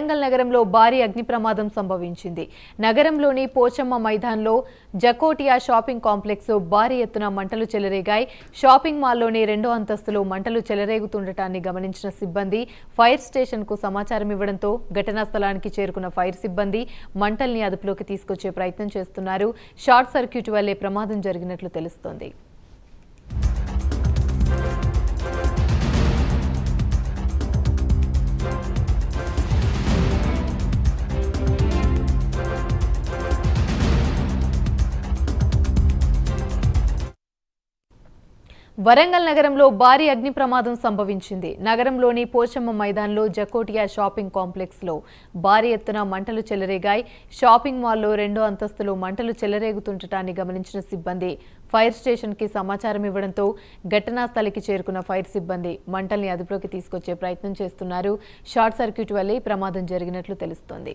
వరంగల్ నగరంలో భారీ అగ్ని ప్రమాదం సంభవించింది. నగరంలోని పోచమ్మ మైదాన్లో జకోటియా షాపింగ్ కాంప్లెక్స్ భారీ ఎత్తున మంటలు చెలరేగాయి. షాపింగ్ మాల్లోని రెండో అంతస్తులో మంటలు చెలరేగుతుండటాన్ని గమనించిన సిబ్బంది ఫైర్ స్టేషన్కు సమాచారం ఇవ్వడంతో ఘటనా స్థలానికి చేరుకున్న ఫైర్ సిబ్బంది మంటల్ని అదుపులోకి తీసుకొచ్చే ప్రయత్నం చేస్తున్నారు. షార్ట్ సర్క్యూట్ వల్లే ప్రమాదం జరిగినట్లు తెలుస్తోంది. వరంగల్ నగరంలో భారీ అగ్ని ప్రమాదం సంభవించింది. నగరంలోని పోచమ్మ మైదాన్లో జకోటియా షాపింగ్ కాంప్లెక్స్లో భారీ ఎత్తున మంటలు చెలరేగాయి. షాపింగ్ మాల్లో రెండో అంతస్తులో మంటలు చెలరేగుతుండటాన్ని గమనించిన సిబ్బంది ఫైర్ స్టేషన్కి సమాచారం ఇవ్వడంతో ఘటనా స్థలికి చేరుకున్న ఫైర్ సిబ్బంది మంటల్ని అదుపులోకి తీసుకొచ్చే ప్రయత్నం చేస్తున్నారు. షార్ట్ సర్క్యూట్ వల్లే ప్రమాదం జరిగినట్లు తెలుస్తోంది.